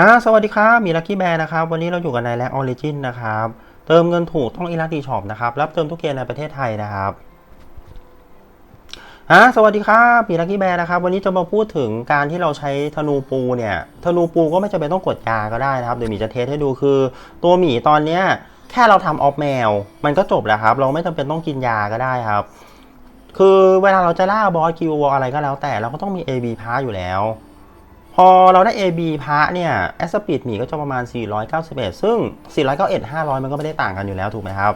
ฮะสวัสดีครับมีลักกี้แบร์นะครับ วันนี้เราอยู่กันในแลกออริจินนะครับ เติมเงินถูกต้องอีลักดีช็อปนะครับ รับเติมทุกเกมในประเทศไทยนะครับฮะสวัสดีครับมีลักกี้แบร์นะครับ วันนี้จะมาพูดถึงการที่เราใช้ธนูปูเนี่ย ธนูปูก็ไม่จำเป็นต้องกดยาก็ได้นะครับ เดี๋ยวมีจะเทสให้ดูคือ ตัวหมีตอนเนี้ยแค่เราทำออฟแมว มันก็จบแล้วครับ เราไม่จำเป็นต้องกินยาก็ได้ครับ คือเวลาเราจะล่าบอสคิวอะไรก็แล้วแต่เราก็ต้องมี AB พาอยู่แล้ว พอเราได้ AB พาเนี่ยแอสปีดหมีก็จะประมาณ 491 ซึ่ง 491 500 มันก็ไม่ได้ต่างกันอยู่แล้วถูกไหมครับ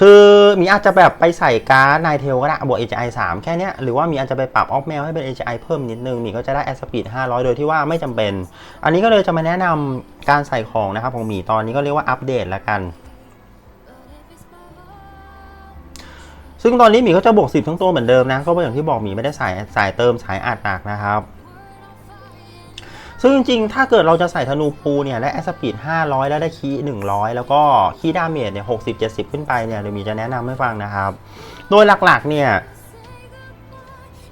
คือหมีอาจจะแบบไปใส่การ์ดนายเทลก็ได้บวก AGI 3 แค่นี้หรือว่าหมีอาจจะไปปรับออฟแมวให้เป็น AGI เพิ่มนิดนึงหมีก็จะได้แอสปีด500 โดยที่ว่าไม่จำเป็น อันนี้ก็เลยจะมาแนะนำการใส่ของนะครับของหมีตอนนี้ก็เรียกว่าอัปเดตแล้วกันซึ่งตอนนี้หมีก็จะบวก10ทั้งตัวเหมือนเดิมนะ ก็อย่างที่บอกหมีไม่ได้สายสายเติมสายอัดหนักนะครับ ซึ่งจริงๆ ถ้าเกิดเราจะใส่ธนูปูเนี่ยได้แอสปีด500 แล้วได้คีย์100แล้วก็คีดาเมจเนี่ย60 70ขึ้นไปเนี่ยเดี๋ยวหมีจะแนะนำให้ฟังนะครับ โดยหลักๆเนี่ย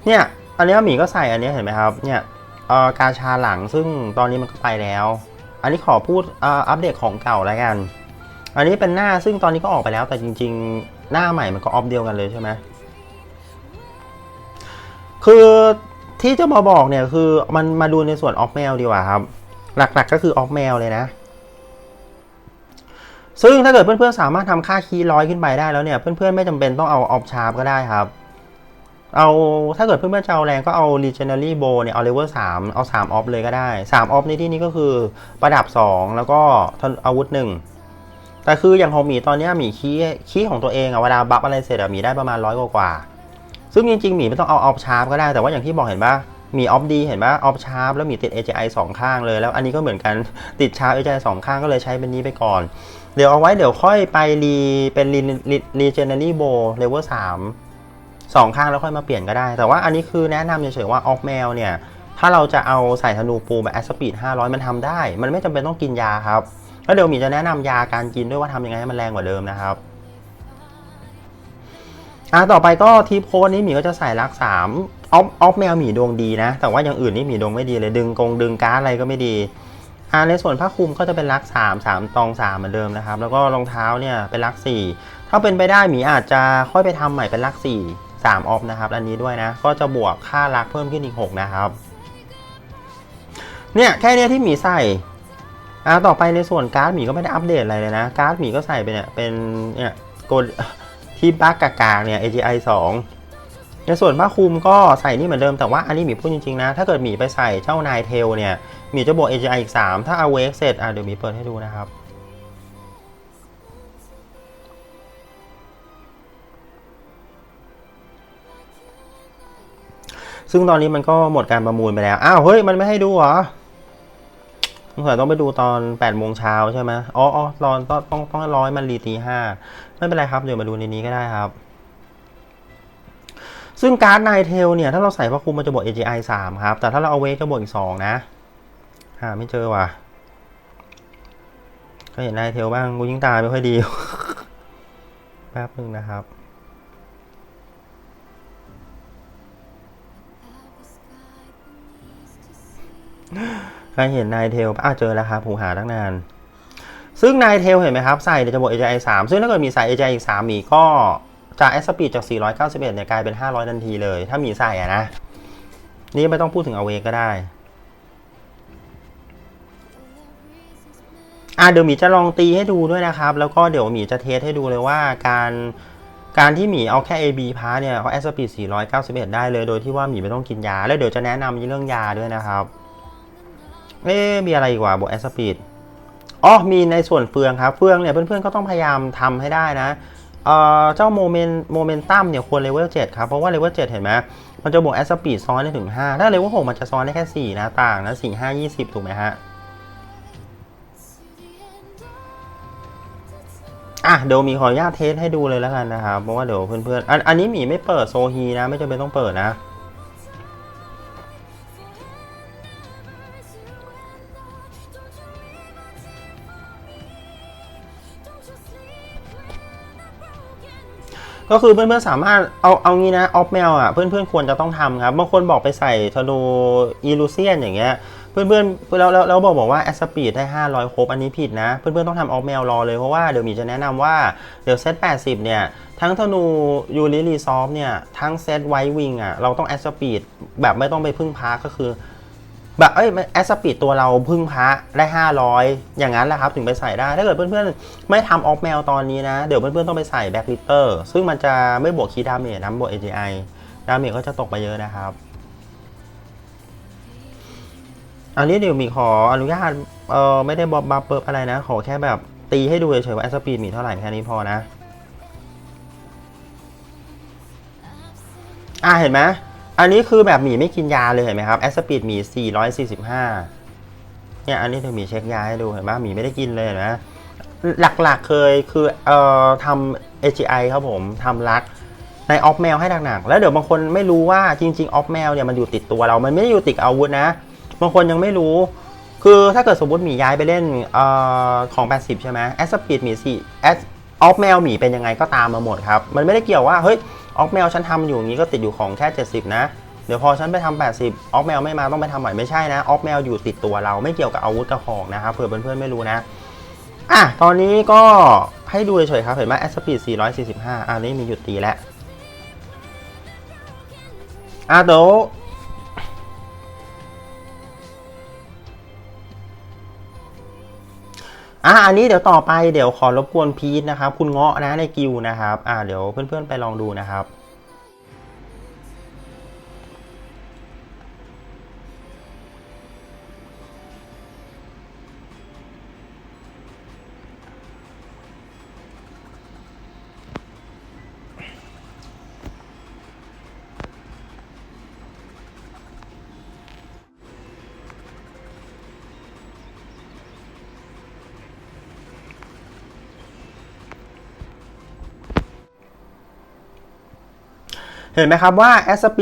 เนี่ยอันนี้หมีก็ใส่อันนี้เห็นไหมครับเนี่ยเอ่อกาชาหลังซึ่งตอนนี้มันก็ไปแล้ว อันนี้ขอพูดเอ่ออัปเดตของเก่าแล้วกัน อันนี้เป็นหน้าซึ่งตอนนี้ก็ออกไปแล้วแต่จริง ๆ หน้าใหม่มันก็ออฟเดียวกันเลยใช่ไหมคือ ที่จะมาบอกเนี่ยคือมันมาดูในส่วนออฟแมวดีกว่าครับ หลักๆก็คือออฟแมวเลยนะ ซึ่งถ้าเกิดเพื่อนๆสามารถทำค่าคีย์ร้อยขึ้นไปได้แล้วเนี่ยเพื่อนๆไม่จำเป็นต้องเอาออฟชาร์ปก็ได้ครับ เอาถ้าเกิดเพื่อนๆจะเอาแรงก็เอา Legendary Bow เนี่ยเอาเลเวล3เอา3ออฟเลยก็ได้3ออฟในที่นี้ก็คือประดับ2แล้วก็อาวุธ1แต่คืออย่างของหมีตอนนี้หมีคีย์คีย์ของตัวเองอะเวลาบัฟอะไรเสร็จอะหมีได้ประมาณร้อยกว่า ซึ่งจริงๆหมีไม่ต้องเอาออฟชาร์ปก็ได้แต่ว่าอย่างที่บอกเห็นปะมีออฟดีเห็นปะออฟชาร์ปแล้วมีติด AGI สองข้างเลย แล้วอันนี้ก็เหมือนกันติดชาร์ป AGI สองข้างก็เลยใช้เป็นนี้ไปก่อน เดี๋ยวเอาไว้เดี๋ยวค่อยไปรีเป็นรีรีเจนเนอรี่โบเลเวลสามสองข้างแล้วค่อยมาเปลี่ยนก็ได้ แต่ว่าอันนี้คือแนะนำเฉยๆว่าออฟแมวเนี่ย ถ้าเราจะเอาใส่ธนูปูแบบแอสปีด500 มันทำได้ มันไม่จำเป็นต้องกินยาครับแล้วเดี๋ยวมีจะแนะนำยาการกินด้วยว่าทำยังไงให้มันแรงกว่าเดิมนะครับ อ่าต่อไปก็ทีโพสนี้หมีก็จะใส่รักสามออฟออฟแมวหมีดวงดีนะ แต่ว่าอย่างอื่นนี่หมีดวงไม่ดีเลยดึงกงดึงการ์ดอะไรก็ไม่ดีอ่าในส่วนผ้าคลุมก็จะเป็นรักสามสามตองสามเหมือนเดิมนะครับ แล้วก็รองเท้าเนี่ยเป็นรักสี่ถ้าเป็นไปได้หมีอาจจะค่อยไปทำใหม่เป็นรักสี่สามออฟนะครับอันนี้ด้วยนะ ก็จะบวกค่ารักเพิ่มขึ้นอีกหกนะครับเนี่ยแค่เนี้ยที่หมีใส่อ่าต่อไปในส่วนการ์ดหมีก็ไม่ได้อัปเดตอะไรเลยนะ การ์ดหมีก็ใส่ไปเนี่ยเป็นเนี่ยโกล ที่บักกากาเนี่ย AGI 2 ในส่วนผ้าคลุมก็ใส่นี่เหมือนเดิมแต่ว่าอันนี้หมีพูดจริงๆนะ ถ้าเกิดหมีไปใส่เจ้านายเทลเนี่ยหมีจะบวก AGI อีก 3 ถ้าเอาเวกเสร็จอะเดี๋ยวหมีเปิดให้ดูนะครับซึ่งตอนนี้มันก็หมดการประมูลไปแล้ว อ้าว เฮ้ย มันไม่ให้ดูเหรอ สงสัยต้องไปดูตอน8ปดโมงเช้าใช่ไหมอ๋ออ๋อตอนต้องต้องต้องร้อยมันรีตีห้าไม่เป็นไรครับ เดี๋ยวมาดูในนี้ก็ได้ครับ ซึ่งการ์ดนายเทลเนี่ย ถ้าเราใส่พระคุมมันจะบวก AGI 3 ครับ แต่ถ้าเราเอาเวกจะบวกอีก 2 นะ หาไม่เจอว่ะ ก็เห็นนายเทลบ้าง กูยิ่งตาไม่ค่อยดี แป๊บนึงนะครับใครเห็นนายเทลอะเจอแล้วครับผมหาตั้งนาน ซึ่งนายเทลเห็นไหมครับใส่เดี๋ยวจะบวก AGI 3ซึ่งถ้าเกิดมีใส่ AGI อีก3มีก็จะแอสปีดจาก 491 เนี่ยกลายเป็น 500 ทันทีเลย ถ้ามีใส่อะนะ นี่ไม่ต้องพูดถึงเอาเวก็ได้อะเดี๋ยวหมีจะลองตีให้ดูด้วยนะครับ แล้วก็เดี๋ยวหมีจะเทสให้ดูเลยว่าการการที่หมีเอาแค่ AB พาร์เนี่ยเขาแอสปีด491 ได้เลย โดยที่ว่าหมีไม่ต้องกินยา แล้วเดี๋ยวจะแนะนำเรื่องยาด้วยนะครับ เอ๊มีอะไรอีกว่าบวกแอสปีดอ๋อมีในส่วนเฟืองครับ เฟืองเนี่ยเพื่อนๆก็ต้องพยายามทำให้ได้นะเอ่อเจ้าโมเมนต์โมเมนตัมเนี่ยควรเลเวล7ครับ เพราะว่าเลเวล7เห็นไหมมันจะบวกแอสปีดซ้อนได้ถึง 5 ถ้าเลเวล6มันจะซ้อนได้แค่ 4 นะ ต่างนะ4 5 20 ถูกไหมฮะ อะ เดี๋ยวมีขออนุญาตเทสให้ดูเลยแล้วกันนะครับ เพราะว่าเดี๋ยวเพื่อนๆ อันอันนี้หมีไม่เปิดโซฮีนะ ไม่จำเป็นต้องเปิดนะ ก็คือเพื่อนๆสามารถเอาเอางี้นะออฟแมวอะเพื่อนๆควรจะต้องทำครับบางคนบอกไปใส่ธนูอีลูเซียนอย่างเงี้ยเพื่อนๆแล้วแล้วแล้วบอกบอกว่าแอสปีดได้ 500 ครบ อันนี้ผิดนะ เพื่อนๆต้องทำออฟแมวรอเลย เพราะว่าเดี๋ยวมีจะแนะนำว่าเดี๋ยวเซต 80 เนี่ย ทั้งธนูยูริรีซอฟเนี่ย ทั้งเซตไววิงอะเราต้องแอสปีดแบบไม่ต้องไปพึ่งพาก็คือ แบบเอ้ยแอสปีดตัวเราพึ่งพระได้ 500 อย่างนั้นแหละครับ ถึงไปใส่ได้ ถ้าเกิดเพื่อนๆ ไม่ทำออฟแมวตอนนี้นะ เดี๋ยวเพื่อนๆ ต้องไปใส่แบ็คลิเตอร์ซึ่งมันจะไม่บวกคีดาเมจนะบวก AGI ดาเมจก็จะตกไปเยอะนะครับ อันนี้เดี๋ยวมีขออนุญาตเออไม่ได้บอกบัฟเปิบอะไรนะ ขอแค่แบบตีให้ดูเฉยๆว่าแอสปีดมีเท่าไหร่แค่นี้พอนะ อ่าเห็นไหม อันนี้คือแบบหมีไม่กินยาเลยเห็นไหมครับแอสปีดหมี445 เนี่ยอันนี้เดี๋ยวหมีเช็คยาให้ดูเห็นไหมหมีไม่ได้กินเลยนไหลักๆเคยคือเอ่อทำ AGI ครับผมทำรักในออฟแมวให้หนักๆแล้วเดี๋ยวบางคนไม่รู้ว่าจริงๆออฟแมวเนี่ยมันอยู่ติดตัวเรา มันไม่ได้อยู่ติดอาวุธนะ บางคนยังไม่รู้ คือถ้าเกิดสมมติหมีย้ายไปเล่นเออของ 80 ใช่ไหมแอสปีดหมี4แอสออฟแมวหมีเป็นยังไงก็ตามมาหมดครับ มันไม่ได้เกี่ยวว่าเฮ้ย ออกแมวฉันทำอยู่อย่างนี้ก็ติดอยู่ของแค่ 70 นะ เดี๋ยวพอฉันไปทำ80ออกแมวไม่มาต้องไปทำใหม่ไม่ใช่นะออกแมวอยู่ติดตัวเราไม่เกี่ยวกับอาวุธกระของนะครับเผื่อเพื่อนๆไม่รู้นะอะตอนนี้ก็ให้ดูเฉยๆครับเห็นไหมแอสปีด445อันนี้มีหยุดตีแล้วอะเดี๋ยว อะอันนี้เดี๋ยวต่อไปเดี๋ยวขอรบกวนพีทนะครับ คุณเงาะนะในกิวนะครับ อ่าเดี๋ยวเพื่อนๆไปลองดูนะครับ เห็นไหมครับว่า a s p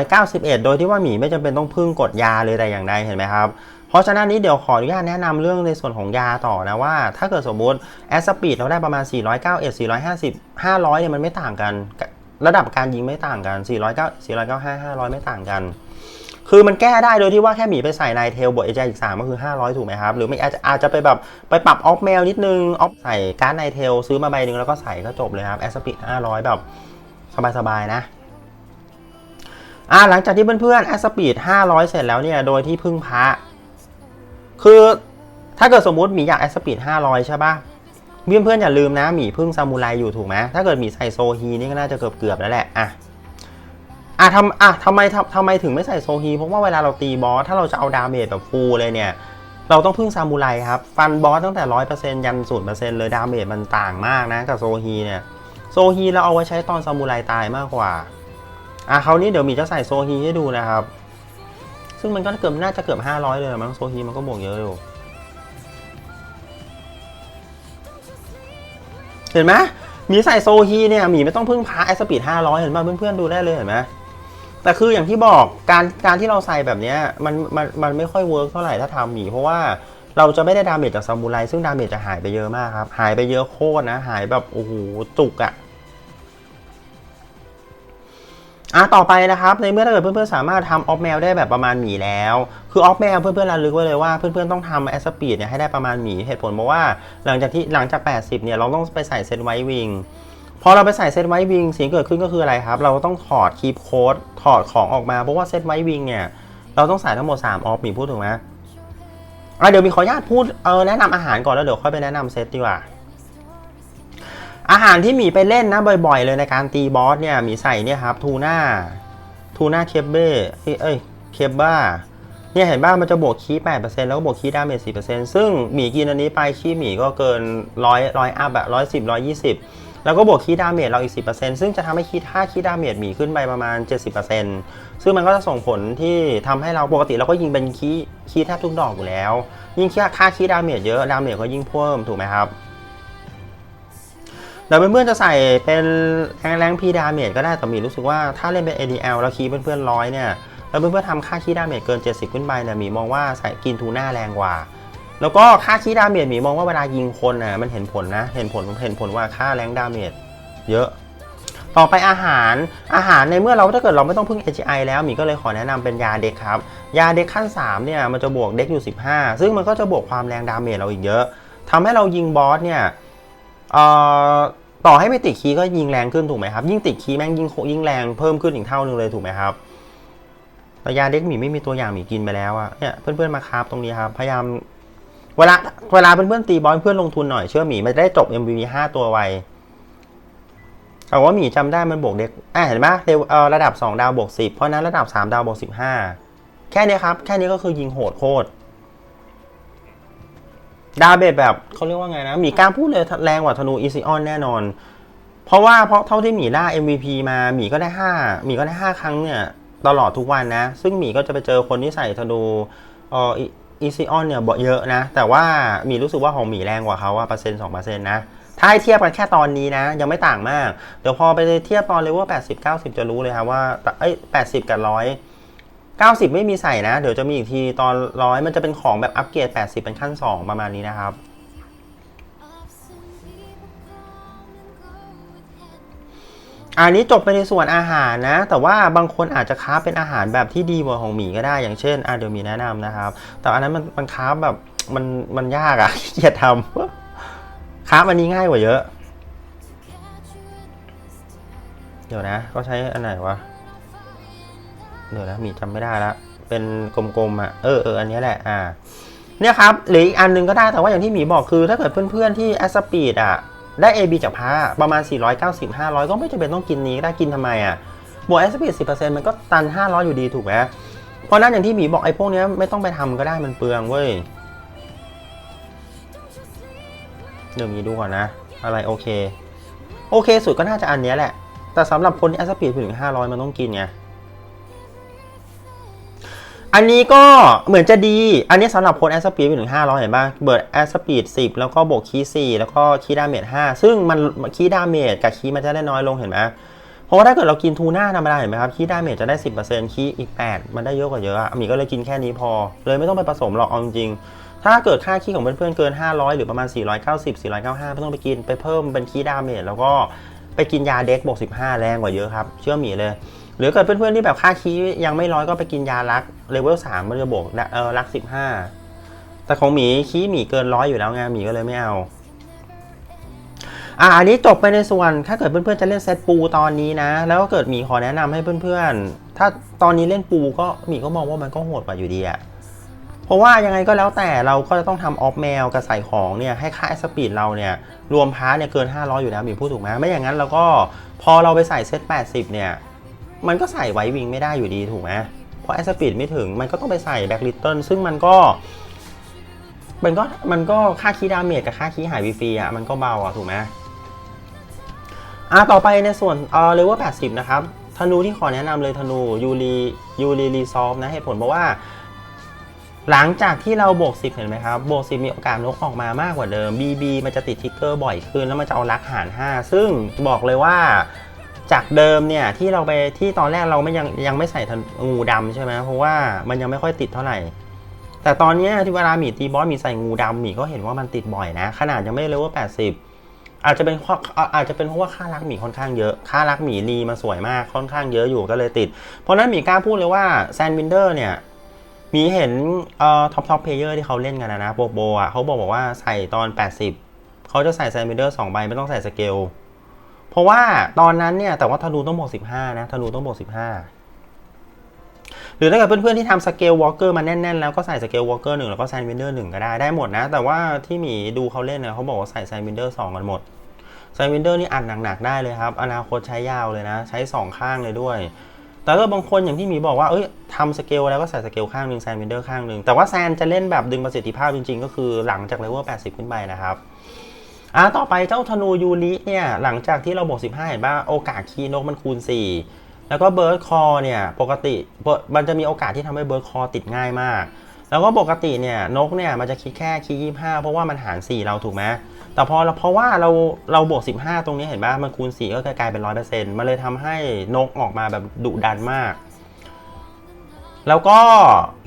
491 โดยที่ว่าหมีไม่จำเป็นต้องพึ่งกดยาเลยแต่อย่างใดเห็นไหมครับเพราะฉะนั้นนี้เดี๋ยวขออนุญาตแนะนำเรื่องในส่วนของยาต่อนะว่า ถ้าเกิดสมมติ a s p e e d เราได้ประมาณ491 450 500เนี่ยมันไม่ต่างกัน ระดับการยิงไม่ต่างกัน 409 495 500 ไม่ต่างกัน คือมันแก้ได้โดยที่ว่าแค่หมีไปใส่ในเทลบวกเอจอีก3ก็คือ 500 ถูกไหมครับ หรือไม่อาจจะอาจจะไปแบบไปปรับออฟแมวนิดนึงออฟใส่การ์ดในเทลซื้อมาใบหนึ่งแล้วก็ใส่ก็จบเลยครับ a s p e e d 500 แบบสบายๆนะ อ่าหลังจากที่เพื่อนๆแอสปีด500 เสร็จแล้วเนี่ย โดยที่พึ่งพระคือถ้าเกิดสมมุติหมีอยากแอสปีด500 ใช่ปะเพื่อนๆอนอย่าลืมนะหมีพึ่งซามูไรอยู่ถูกไหมถ้าเกิดหมีใส่โซฮีนี่ก็น่าจะเกือบๆแล้วแหละอะอะทำอะทำไมทำทำไมถึงไม่ใส่โซฮีเพราะว่าเวลาเราตีบอสถ้าเราจะเอาดาเมจแบบฟูลเลยเนี่ย เราต้องพึ่งซามูไรครับ ฟันบอสตั้งแต่100%ยัน0%เลยดาเมจมันต่างมากนะกับโซฮีเนี่ยโซฮีเราเอาไว้ใช้ตอนซามูไรตายมากกว่า อะคราวนี้เดี๋ยวหมีจะใส่โซฮีให้ดูนะครับ ซึ่งมันก็เกือบน่าจะเกือบ 500 เลยมั้งโซฮีมันก็บวกเยอะอยู่ เห็นไหมมีใส่โซฮีเนี่ยหมีไม่ต้องพึ่งพาแอสปีด500 เห็นไหมเพื่อนๆดูได้เลยเห็นไหมแต่คืออย่างที่บอกการการที่เราใส่แบบเนี้ยมันมันมันไม่ค่อยเวิร์กเท่าไหร่ถ้าทำหมีเพราะว่าเราจะไม่ได้ดาเมจจากซามูไรซึ่งดาเมจจะหายไปเยอะมากครับ หายไปเยอะโคตรนะ หายแบบโอ้โหจุกอะ อะต่อไปนะครับ ในเมื่อถ้าเกิดเพื่อนๆสามารถทำออฟแมวได้แบบประมาณหมีแล้ว คือออฟแมวเพื่อนๆระลึกไว้เลยว่าเพื่อนๆต้องทำแอสปีดเนี่ยให้ได้ประมาณหมีเหตุผลเพราะว่าหลังจากที่หลังจาก 80 เนี่ยเราต้องไปใส่เซตไววิงพอเราไปใส่เซตไววิงสิ่งเกิดขึ้นก็คืออะไรครับ เราต้องถอดคีปโค้ดถอดของออกมาเพราะว่าเซตไววิงเนี่ยเราต้องใส่ทั้งหมด 3 ออฟหมีพูดถูกไหมอะเดี๋ยวมีขออนุญาตพูดเออแนะนำอาหารก่อนแล้วเดี๋ยวค่อยไปแนะนำเซตดีกว่า อาหารที่หมีไปเล่นนะบ่อยๆ เลยในการตีบอสเนี่ยหมีใส่เนี่ยครับทูน่าทูน่าเคเบ้เอ้ยเคบ้าเนี่ยเห็นบ้างมันจะบวกคีย์8%แล้วก็บวกคีย์ดาเมจ4%ซึ่งหมีกินอันนี้ไปคีหมีก็เกินร้อยร้อยอัพอะร้อยสิบร้อยยี่สิบแล้วก็บวกคีย์ดาเมจเราอีก10%ซึ่งจะทำให้คีย์ค่าคีย์ดาเมจหมีขึ้นไปประมาณ70%ซึ่งมันก็จะส่งผลที่ทำให้เราปกติเราก็ยิงเป็นคีย์คีย์แทบทุกดอกอยู่แล้ว ยิ่งค่าค่าคีย์ดาเมจเยอะดาเมจก็ยิ่งเพิ่มถูกไหมครับ เดี๋ยวเพื่อนๆจะใส่เป็นแรงแรงพีดาเมจก็ได้แต่หมีรู้สึกว่าถ้าเล่นเป็น ADL แล้วคีเพื่อนๆร้อยเนี่ยแล้วเพื่อนๆทำค่าคีย์ดาเมจเกิน 70 ขึ้นไปเนี่ยหมีมองว่าใส่กินทูน่าแรงกว่า แล้วก็ค่าคีย์ดาเมจหมีมองว่าเวลายิงคนน่ะมันเห็นผลนะ เห็นผลเห็นผลว่าค่าแรงดาเมจเยอะ ต่อไปอาหารอาหารในเมื่อเราถ้าเกิดเราไม่ต้องพึ่ง AGI แล้วหมีก็เลยขอแนะนำเป็นยาเด็กครับ ยาเด็กขั้น3เนี่ยมันจะบวกเด็กอยู่ 15 ซึ่งมันก็จะบวกความแรงดาเมจเราอีกเยอะทำให้เรายิงบอสเนี่ย เอ่อต่อให้ไม่ติดคีย์ก็ยิงแรงขึ้นถูกไหมครับ ยิ่งติดคีย์แม่งยิ่งยิ่งแรงเพิ่มขึ้นอีกเท่านึงเลยถูกไหมครับแต่ยาเด็กหมีไม่มีตัวอย่างหมีกินไปแล้วอะเนี่ยเพื่อนๆมาคราฟตรงนี้ครับ พยายามเวลาเวลาเพื่อนๆตีบอลเพื่อนลงทุนหน่อยเชื่อหมีมันได้จบ MVP 5ตัวไวแต่ว่าหมีจำได้มันบวกเด็กอะเห็นไหมเร็วเออระดับ 2 ดาวบวก10 เพราะนั้นระดับ 3 ดาวบวก15 แค่นี้ครับ แค่นี้ก็คือยิงโหดโคตร ดาเบจแบบเขาเรียกว่าไงนะหมีกล้าพูดเลยแรงกว่าธนูอีซิออนแน่นอน เพราะว่าเพราะเท่าที่หมีล่า MVP มาหมีก็ได้5หมีก็ได้5ครั้งเนี่ยตลอดทุกวันนะ ซึ่งหมีก็จะไปเจอคนที่ใส่ธนูเอ่ออีซิออนเนี่ยบ่เยอะนะ แต่ว่าหมีรู้สึกว่าของหมีแรงกว่าเขาว่าเปอร์เซ็นต์สองเปอร์เซ็นต์นะถ้าให้เทียบกันแค่ตอนนี้นะ ยังไม่ต่างมาก เดี๋ยวพอไปเทียบตอนเลเวล80 90จะรู้เลยครับว่าเอ้ย80กับ100 90 ไม่มีใส่นะ เดี๋ยวจะมีอีกทีตอนร้อยมันจะเป็นของแบบอัปเกรด 80 เป็นขั้น 2 ประมาณนี้นะครับ อันนี้จบไปในส่วนอาหารนะ แต่ว่าบางคนอาจจะค้าเป็นอาหารแบบที่ดีกว่าของหมีก็ได้ อย่างเช่นอะเดี๋ยวมีแนะนำนะครับ แต่อันนั้นมันมันค้าแบบมันมันยากอะขี้เกียจทำค้าอันนี้ง่ายกว่าเยอะ เดี๋ยวนะ ก็ใช้อันไหนวะ เดี๋ยวนะหมีจำไม่ได้ละเป็นกลมๆอะเออเอออันนี้แหละอ่าเนี่ยครับหรืออีกอันหนึงก็ได้แต่ว่าอย่างที่หมีบอกคือ ถ้าเกิดเพื่อนๆที่แอสปีดอะได้ AB จากพระประมาณ 490 500 ก็ไม่จำเป็นต้องกินนี้ได้กินทำไมอะบวกแอสปีด10%มันก็ตัน 500 อยู่ดีถูกไหมเพราะนั้นอย่างที่หมีบอกไอ้พวกเนี้ยไม่ต้องไปทำก็ได้มันเปลืองเว้ยเดี๋ยวมีดูก่อนนะ อะไรโอเค โอเคสุดก็น่าจะอันนี้แหละ แต่สำหรับคนที่แอสปีดถึง 500 มันต้องกินไง อันนี้ก็เหมือนจะดี อันนี้สำหรับโคนแอสปีดไปถึง500 เห็นป่ะเบิร์ดแอสปีด10 แล้วก็บวกคีย์4แล้วก็คีย์ดาเมจ5ซึ่งมันคีย์ดาเมจกับคีย์มันจะได้น้อยลงเห็นไหมเพราะว่าถ้าเกิดเรากินทูน่าธรรมดาเห็นไหมครับคีย์ดาเมจจะได้ 10%คีย์อีก 8 มันได้เยอะกว่าเยอะอะมีก็เลยกินแค่นี้พอ เลยไม่ต้องไปผสมหรอกเอาจริงๆถ้าเกิดค่าคีย์ของเพื่อนๆเกิน 500 หรือประมาณ 490 495 ไม่ต้องไปกินไปเพิ่มเป็นคีย์ดาเมจแล้วก็ไปกินยาเด็กบวก15 แรงกว่าเยอะครับ เชื่อหมีเลย หรือเกิดเพื่อนๆที่แบบค่าคีย์ยังไม่ร้อยก็ไปกินยาลักเลเวลสามมันจะบวกเออลักสิบห้าแต่ของหมีคีหมีเกินร้อยอยู่แล้วไงหมีก็เลยไม่เอา อ่าอันนี้จบไปในส่วน ถ้าเกิดเพื่อนๆจะเล่นเซตปูตอนนี้นะ แล้วก็เกิดหมีขอแนะนำให้เพื่อนๆ ถ้าตอนนี้เล่นปูก็หมีก็มองว่ามันก็โหดกว่าอยู่ดีอะเพราะว่ายังไงก็แล้วแต่เราก็จะต้องทำออฟแมวกับใส่ของเนี่ยให้ค่าสปีดเราเนี่ยรวมพาร์ทเนี่ยเกิน 500 อยู่แล้วหมีพูดถูกไหมไม่อย่างนั้นเราก็พอเราไปใส่เซต80 เนี่ย มันก็ใส่ไววิงไม่ได้อยู่ดีถูกไหมเพราะแอสปีดไม่ถึงมันก็ต้องไปใส่แบ็กลิตเทิลซึ่งมันก็ มันก็มันก็ค่าคีย์ดาเมจกับค่าคีย์หายฟรีอะมันก็เบาอะถูกไหมอะต่อไปในส่วนเออเลเวล80นะครับธนูที่ขอแนะนำเลยธนูยูรียูรีรีซอฟนะเหตุผลเพราะว่า หลังจากที่เราบวก10 เห็นไหมครับบวก10 มีโอกาสนกออกมามากกว่าเดิม BB มันจะติดทิกเกอร์บ่อยขึ้น แล้วมันจะเอาลักหาร 5 ซึ่งบอกเลยว่า จากเดิมเนี่ยที่เราไปที่ตอนแรกเราไม่ยังยังไม่ใส่งูดำใช่ไหมเพราะว่ามันยังไม่ค่อยติดเท่าไหร่ แต่ตอนนี้ที่เวลาหมีตีบอสหมีใส่งูดำหมีก็เห็นว่ามันติดบ่อยนะ ขนาดยังไม่เลเวล80อาจจะเป็นเพราะอาจจะเป็นเพราะว่าค่ารักหมีค่อนข้างเยอะ ค่ารักหมีรีมาสวยมากค่อนข้างเยอะอยู่ก็เลยติด เพราะนั้นหมีกล้าพูดเลยว่าแซนวินเดอร์เนี่ยหมีเห็นเอ่อท็อปท็อปเพลเยอร์ที่เขาเล่นกันนะโปโบอะเขาบอกบอกว่าใส่ตอน 80 เขาจะใส่แซนวินเดอร์2ใบไม่ต้องใส่สเกล เพราะว่าตอนนั้นเนี่ยแต่ว่าธนูต้องบวก15 นะธนูต้องบวก15 หรือถ้าเกิดเพื่อนๆที่ทำสเกลวอล์กเกอร์มาแน่นๆ แล้วก็ใส่สเกลวอล์กเกอร์หนึ่งแล้วก็แซน์วินเดอร์หนึ่งก็ได้ได้หมดนะ แต่ว่าที่หมีดูเขาเล่นเนี่ยเขาบอกว่าใส่แซน์วินเดอร์สองกันหมดแซน์วินเดอร์นี่อัดหนักๆได้เลยครับ อนาคตใช้ยาวเลยนะ ใช้2ข้างเลยด้วยแต่ก็บางคนอย่างที่หมีบอกว่า เอ้ยทำสเกลแล้วก็ใส่สเกลข้างหนึ่งแซนวินเดอร์ข้างหนึ่ง แต่ว่าแซนจะเล่นแบบดึงประสิทธิภาพจริงๆ ก็คือหลังจากเลเวล80 ขึ้นไปนะครับ อะต่อไปเจ้าธนูยูริเนี่ยหลังจากที่เราบวก15 เห็นป่ะโอกาสคีย์นกมันคูณ 4 แล้วก็เบิร์ดคอเนี่ยปกติมันจะมีโอกาสที่ทำให้เบิร์ดคอติดง่ายมาก แล้วก็ปกติเนี่ยนกเนี่ยมันจะคิดแค่คีย์25เพราะว่ามันหาร 4 เราถูกไหมแต่พอเราเพราะว่าเราเราบวก 15 ตรงนี้เห็นป่ะมันคูณ 4 ก็กลายเป็น100%มันเลยทำให้นกออกมาแบบดุดันมาก แล้วก็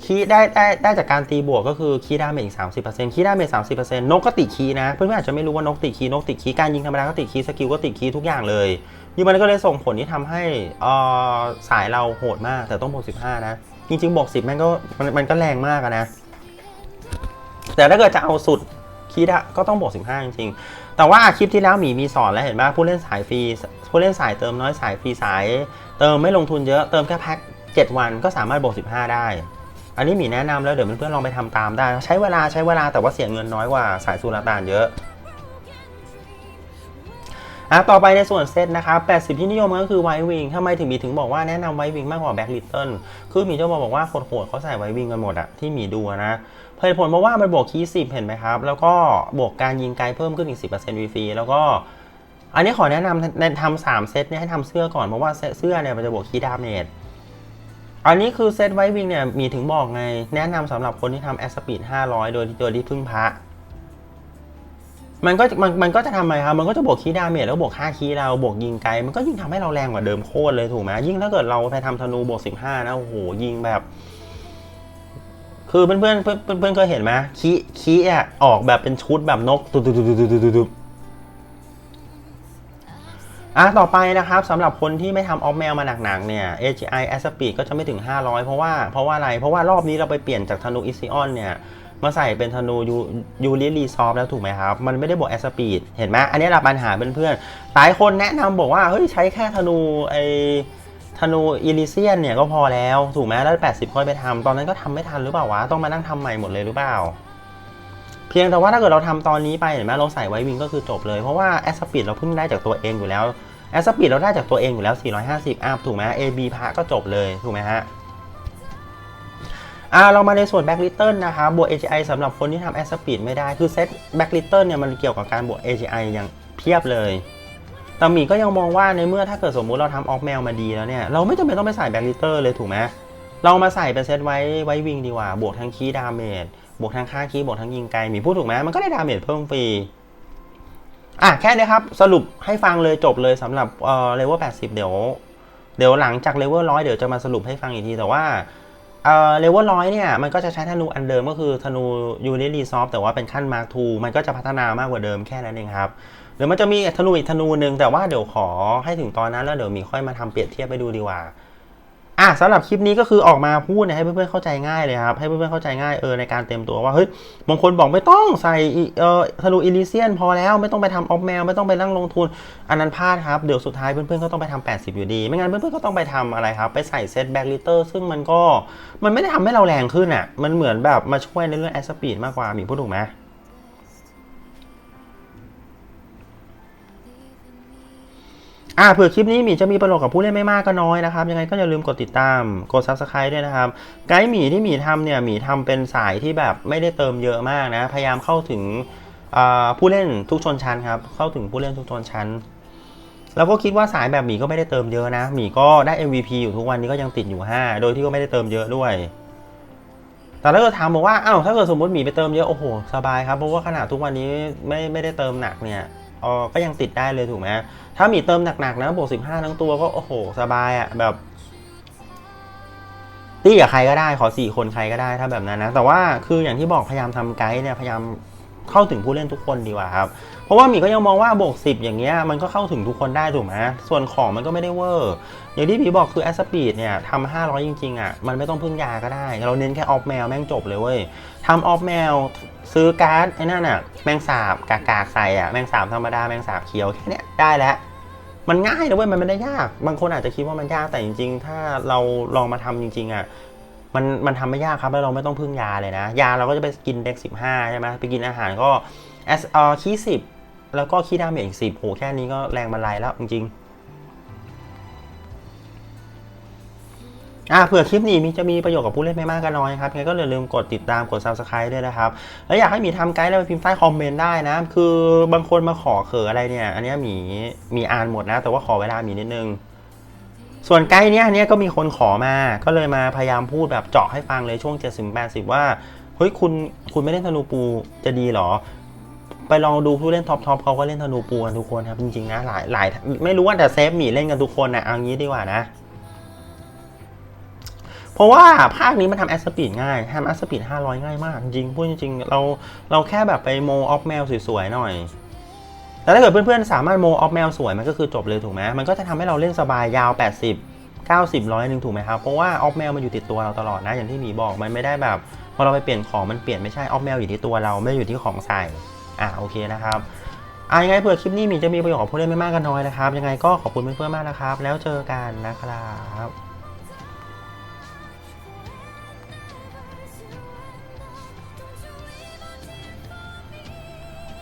คีได้ได้ได้จากการตีบวกก็คือคีย์ดาเมจอีกสามสิบเปอร์เซ็นต์คีย์ดาเมจสามสิบเปอร์เซ็นต์นกก็ติดคีนะ เพื่อนๆอาจจะไม่รู้ว่านกติดคีนกติดคีการยิงธรรมดาก็ติดคีสกิลก็ติดคีทุกอย่างเลยยิ่งมันก็เลยส่งผลที่ทำให้อ่อสายเราโหดมากแต่ต้องบวกสิบห้านะ จริงๆบวกสิบมันก็มันมันก็แรงมากนะ แต่ถ้าเกิดจะเอาสุดคีย์อะก็ต้องบวกสิบห้าจริงๆ แต่ว่าคลิปที่แล้วหมีมีสอนแล้วเห็นป่ะผู้เล่นสายฟรีผู้เล่นสายเติมน้อยสายฟรีสาย เติมไม่ลงทุนเยอะเติมแค่แพ็ค 7 วันก็สามารถบวก15 ได้ อันนี้หมีแนะนำแล้วเดี๋ยวเพื่อนๆลองไปทำตามได้ ใช้เวลาใช้เวลาแต่ว่าเสียเงินน้อยกว่าสายสุลต่านเยอะอะต่อไปในส่วนเซตนะครับ80 ที่นิยมก็คือไววิงทำไมถึงมีถึงบอกว่าแนะนำไววิงมากกว่าแบ็กลิตเติ้ลคือหมีเจะมาบอกว่าโหดเขาใส่ไววิงกันหมดอะที่หมีดูนะเหตุผลเพราะว่ามันบวกคีย์10เห็นไหมครับ แล้วก็บวกการยิงไกลเพิ่มขึ้นอีก 10%ฟรีแล้วก็อันนี้ขอแนะนำในทำสามเซตเนี่ยให้ทำเสื้อก่อนเพราะว่าเสื้อเนี่ยมันจะบวกคีย์ดาเมจ อันนี้คือเซตไววิงเนี่ยมีถึงบอกไง แนะนำสำหรับคนที่ทำแอสปีด500 โดยโดยที่พึ่งพระมันก็มันมันก็จะทำไมครับ มันก็จะบวกคีดาเมจแล้วบวกค่าคีเราบวกยิงไกล มันก็ยิ่งทำให้เราแรงกว่าเดิมโคตรเลยถูกไหมยิ่งถ้าเกิดเราไปทำธนูบวก15นะโอ้โหยิงแบบ คือเพื่อนเพื่อนเพื่อนเพื่อนเคยเห็นไหมคีคีอะออกแบบเป็นชุดแบบนกตุ๊บตุ๊บตุ๊บตุ๊บตุ๊บตุ๊บ อะต่อไปนะครับสำหรับคนที่ไม่ทำออฟแมวมาหนักๆเนี่ย AGI a s p eed ก็จะไม่ถึง 500 เพราะว่าเพราะว่าอะไรเพราะว่ารอบนี้เราไปเปลี่ยนจากธนูอิซิออนเนี่ยมาใส่เป็นธนูยูยูริรีซอฟแล้วถูกไหมครับ มันไม่ได้บวก a s p e d เห็นไหมอันนี้เราปัญหาเพื่อนๆหลายคนแนะนำบอกว่า เฮ้ย ใช้แค่ธนูไอธนูอิลิเซียนเนี่ยก็พอแล้ว ถูกไหมแล้ว 80 ค่อยไปทำตอนนั้นก็ทำไม่ทันหรือเปล่าวะ ต้องมานั่งทำใหม่หมดเลยหรือเปล่า เพียงแต่ว่าถ้าเกิดเราทำตอนนี้ไปเห็นไหมเราใส่ไว้วิงก็คือจบเลย เพราะว่าแอสปีดเราเพิ่งได้จากตัวเองอยู่แล้ว แอสปีดเราได้จากตัวเองอยู่แล้ว 450อัพถูกไหม AB พาก็จบเลยถูกไหมฮะอ่าเรามาในส่วน Back Return นะครับวก AGI สำหรับคนที่ทำ a s p eed ไม่ได้ คือเซต Back Return เนี่ยมันเกี่ยวกับการบวก AGI อย่างเพียบเลยแต่หมีก็ยังมองว่าในเมื่อถ้าเกิดสมมุติเราทำออกแมวมาดีแล้วเนี่ย เราไม่จำเป็นต้องไปใส่ Back Return เลยถูกไหมเรามาใส่เป็นเซตไว้ไว้วิงดีกว่า บวกทั้งคีย์ดาเมจบวกทั้งค่าคีย์บวกทั้งยิงไกลมีพูดถูกไหมมันก็ได้ดาเมจเพิ่มฟรี อะแค่นี้ครับ สรุปให้ฟังเลยจบเลยสำหรับเอ่อเลเวล80เดี๋ยว เดี๋ยวหลังจากเลเวลร้อยเดี๋ยวจะมาสรุปให้ฟังอีกทีแต่ว่าเอ่อเลเวลร้อยเนี่ยมันก็จะใช้ธนูอันเดิมก็คือธนูยูนิรีซอฟแต่ว่าเป็นขั้นมาร์คทูมันก็จะพัฒนามากกว่าเดิมแค่นั้นเองครับเดี๋ยวมันจะมีธนูอีกธนูหนึ่งแต่ว่าเดี๋ยวขอให้ถึงตอนนั้นแล้วเดี๋ยวมีค่อยมาทำเปรียบเทียบไปดูดีกว่า อะสำหรับคลิปนี้ก็คือออกมาพูดเนี่ยให้เพื่อนๆเข้าใจง่ายเลยครับให้เพื่อนๆเข้าใจง่ายเออในการเต็มตัวว่าเฮ้ยบางคนบอกไม่ต้องใส่เอ่อธนูอิลิเซียนพอแล้วไม่ต้องไปทำออฟแมวไม่ต้องไปนั่งลงทุน อันนั้นพลาดครับเดี๋ยวสุดท้ายเพื่อนๆก็ต้องไปทำ80 อยู่ดี ไม่งั้นเพื่อนๆก็ต้องไปทำอะไรครับ ไปใส่เซตแบ็กลิเตอร์ซึ่งมันก็มันไม่ได้ทำให้เราแรงขึ้นอะมันเหมือนแบบมาช่วยในเรื่องแอสปีดมากกว่ามีพูดถูกไหม อ่าเผื่อคลิปนี้หมีจะมีประโยชน์กับผู้เล่นไม่มากก็น้อยนะครับ ยังไงก็อย่าลืมกดติดตาม กด subscribe ด้วยนะครับ ไกด์หมีที่หมีทำเนี่ยหมีทำเป็นสายที่แบบไม่ได้เติมเยอะมากนะ พยายามเข้าถึงผู้เล่นทุกชนชั้นครับ เข้าถึงผู้เล่นทุกชนชั้น แล้วก็คิดว่าสายแบบหมีก็ไม่ได้เติมเยอะนะ หมีก็ได้ MVP อยู่ทุกวันนี้ก็ยังติดอยู่ 5 โดยที่ก็ไม่ได้เติมเยอะด้วยแต่ถ้าเกิดถามบอกว่า อ้าว ถ้าเกิดสมมติหมีไปเติมเยอะ โอ้โห สบายครับ เพราะว่าขนาดทุกวันนี้ไม่ไม่ได้เติมหนักเนี่ย ออก็ยังติดได้เลยถูกไหมถ้ามีเติมหนักๆนะบวก15ทั้งตัวก็โอ้โห สบายอะ่ะแบบตีกับใครก็ได้ขอสี่คนใครก็ได้ถ้าแบบนั้นนะ แต่ว่าคืออย่างที่บอกพยายามทำไกด์เนี่ยพยายาม เข้าถึงผู้เล่นทุกคนดีกว่าครับ เพราะว่ามีก็ยังมองว่าบวก10อย่างเงี้ยมันก็เข้าถึงทุกคนได้ถูกไหมส่วนของมันก็ไม่ได้เวอร์ อย่างที่พี่บอกคือแอสปีดเนี่ยทำ500จริงๆอะมันไม่ต้องพึ่งยาก็ได้ เราเน้นแค่ออฟแมวแม่งจบเลยเว้ยทำออฟแมวซื้อการ์ดไอ้นั่นอะแมงสาบกากๆใส่อะแมงสาบธรรมดาแมงสาบเขียวแค่นี้ได้แล้วมันง่ายนะเว้ยมันไม่ได้ยาก บางคนอาจจะคิดว่ามันยากแต่จริง ๆ ถ้าเราลองมาทำจริง ๆอะ มันมันทำไม่ยากครับแล้วเราไม่ต้องพึ่งยาเลยนะ ยาเราก็จะไปกินเด็ก15ใช่ไหมไปกินอาหารก็แอสเออคีสิบแล้วก็คีดามจอีกสิบโหแค่นี้ก็แรงบรรลัยแล้วจริงอ่าเผื่อคลิปนี้มีจะมีประโยชน์กับผู้เล่นไม่มากก็น้อยครับงั้นก็อย่าลืมกดติดตามกด subscribe ด้วยนะครับ แล้วอยากให้มีทำไกด์แล้วไปพิมพ์ใต้คอมเมนต์ได้นะ คือบางคนมาขอเขออะไรเนี่ย อันนี้หมีมีอ่านหมดนะ แต่ว่าขอเวลามีนิดนึง ส่วนไกด์เนี้ยอันเนี้ยก็มีคนขอมา ก็เลยมาพยายามพูดแบบเจาะให้ฟังเลยช่วง 70-80 ว่า เฮ้ยคุณคุณไม่เล่นธนูปูจะดีหรอ ไปลองดูผู้เล่นท็อปทอปเขาก็เล่นธนูปูกันทุกคนครับ จริงๆนะหลายหลายไม่รู้ว่าแต่เซฟหมีเล่นกันทุกคนนะเอางี้ดีกว่านะ เพราะว่าภาคนี้มันทำแอสปีดง่ายทำแอสปีด500 ง่ายมาก จริงพูดจริงๆเราเราแค่แบบไปโมออฟแมวสวยๆหน่อย แต่ถ้าเกิดเพื่อนๆ สามารถโมออฟแมวสวยมันก็คือจบเลยถูกไหมมันก็จะทำให้เราเล่นสบายยาว 80 90ร้อยหนึ่งถูกไหมครับ เพราะว่าออฟแมวมันอยู่ติดตัวเราตลอดนะ อย่างที่มีบอกมันไม่ได้แบบพอเราไปเปลี่ยนของมันเปลี่ยนไม่ใช่ออฟแมวอยู่ที่ตัวเราไม่อยู่ที่ของใส่อะโอเคนะครับอะยังไงเผื่อคลิปนี้มีจะมีประโยชน์กับผู้เล่นไม่มากก็น้อยนะครับ ยังไงก็ขอบคุณเพื่อนๆมากนะครับ แล้วเจอกันนะครับ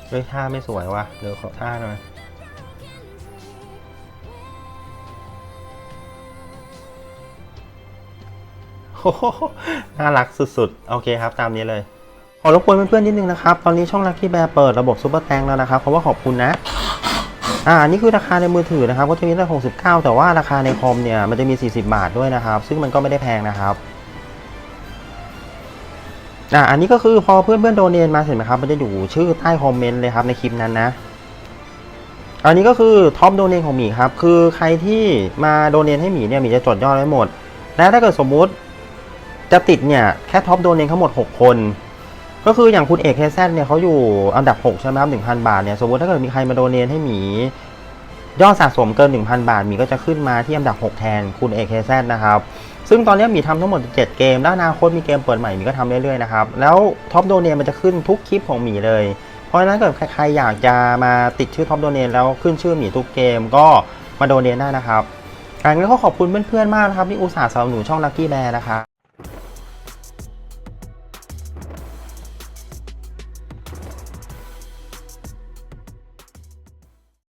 เฮ้ยท่าไม่สวยว่ะเดี๋ยวขอท่าหน่อยโอ้โหน่ารักสุดๆ โอเคครับ ตามนี้เลย ขอรบกวนเพื่อนๆนิดนึงนะครับ ตอนนี้ช่อง Lucky Bear เปิดระบบซูเปอร์แตงแล้วนะครับ เพราะว่าขอบคุณนะ อ่า นี่คือราคาในมือถือนะครับ ก็จะมีตั้ง69แต่ว่าราคาในคอมเนี่ย มันจะมี 40 บาทด้วยนะครับ ซึ่งมันก็ไม่ได้แพงนะครับ อ่าอันนี้ก็คือพอเพื่อนๆโดเนมาเสร็จไหมครับ มันจะอยู่ชื่อใต้คอมเมนต์เลยครับในคลิปนั้นนะ อันนี้ก็คือท็อปโดเนของหมีครับ คือใครที่มาโดเนให้หมีเนี่ยหมีจะจดยอดไว้หมด และถ้าเกิดสมมุติจะติดเนี่ยแค่ท็อปโดเนททั้งหมด 6 คน ก็คืออย่างคุณเอกเฮซเนี่ยเขาอยู่อันดับ 6 ใช่ไหมครับ1,000บาทเนี่ยสมมติถ้าเกิดมีใครมาโดเนให้หมียอดสะสมเกิน 1,000 บาทหมีก็จะขึ้นมาที่อันดับ 6 แทนคุณเอกเฮซนะครับ ซึ่งตอนนี้หมีทำทั้งหมด 7 เกม แล้วอนาคตมีเกมเปิดใหม่หมีก็ทำเรื่อยๆนะครับ แล้วท็อปโดเนทมันจะขึ้นทุกคลิปของหมีเลย เพราะฉะนั้นเกิดใครอยากจะมาติดชื่อท็อปโดเนทแล้วขึ้นชื่อหมีทุกเกมก็มาโดเนทได้นะครับงั้นก็ขอบคุณเพื่อนๆมากนะครับที่อุตส่าห์สนับสนุนช่องลักกี้แบร์นะครับ